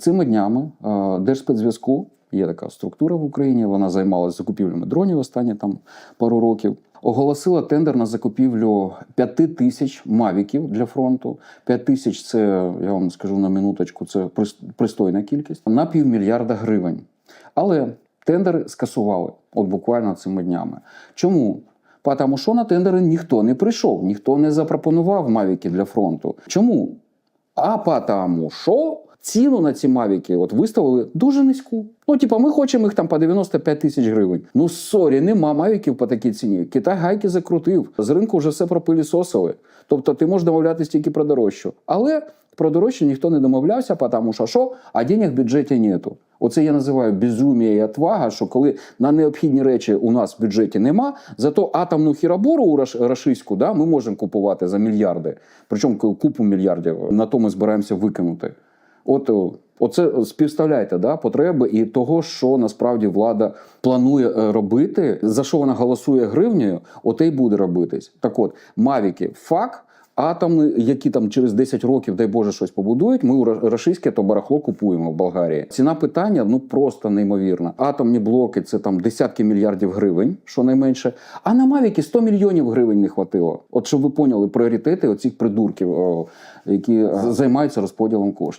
Цими днями Держспецзв'язку є така структура в Україні. Вона займалася закупівлями дронів останні там пару років. Оголосила тендер на закупівлю 5 тисяч мавіків для фронту. 5 тисяч це я вам скажу на минуточку. Це пристойна кількість на півмільярда гривень. Але тендери скасували от буквально цими днями. Чому? Тому що на тендери ніхто не прийшов, ніхто не запропонував мавіки для фронту. Чому? А потому що ціну на ці мавіки от виставили дуже низьку. Ну, типа, ми хочемо їх там по 95 тисяч гривень. Ну, сорі, нема мавіків по такій ціні. Китай гайки закрутив. З ринку вже все пропилісосили. Тобто ти можеш домовлятись тільки про дорожчу. Але про дорожчу ніхто не домовлявся, тому що що? А денег в бюджеті нету. Оце я називаю безумія і отвага, що коли на необхідні речі у нас в бюджеті нема, зато атомну хіробору у раш- рашиську да, ми можемо купувати за мільярди. Причому купу мільярдів на то ми збираємося викинути. От о, оце співставляйте да, потреби і того, що насправді влада планує е, робити, за що вона голосує гривнею, оте й буде робитись. Так от, мавіки, фак. Атомні, які там через 10 років, дай Боже, щось побудують. Ми у ра- рашистське то барахло купуємо в Болгарії. Ціна питання ну просто неймовірна. Атомні блоки це там десятки мільярдів гривень, що найменше. А на Мавіки 100 мільйонів гривень не хватило. От щоб ви поняли пріоритети оцих придурків, які е, займаються розподілом коштів.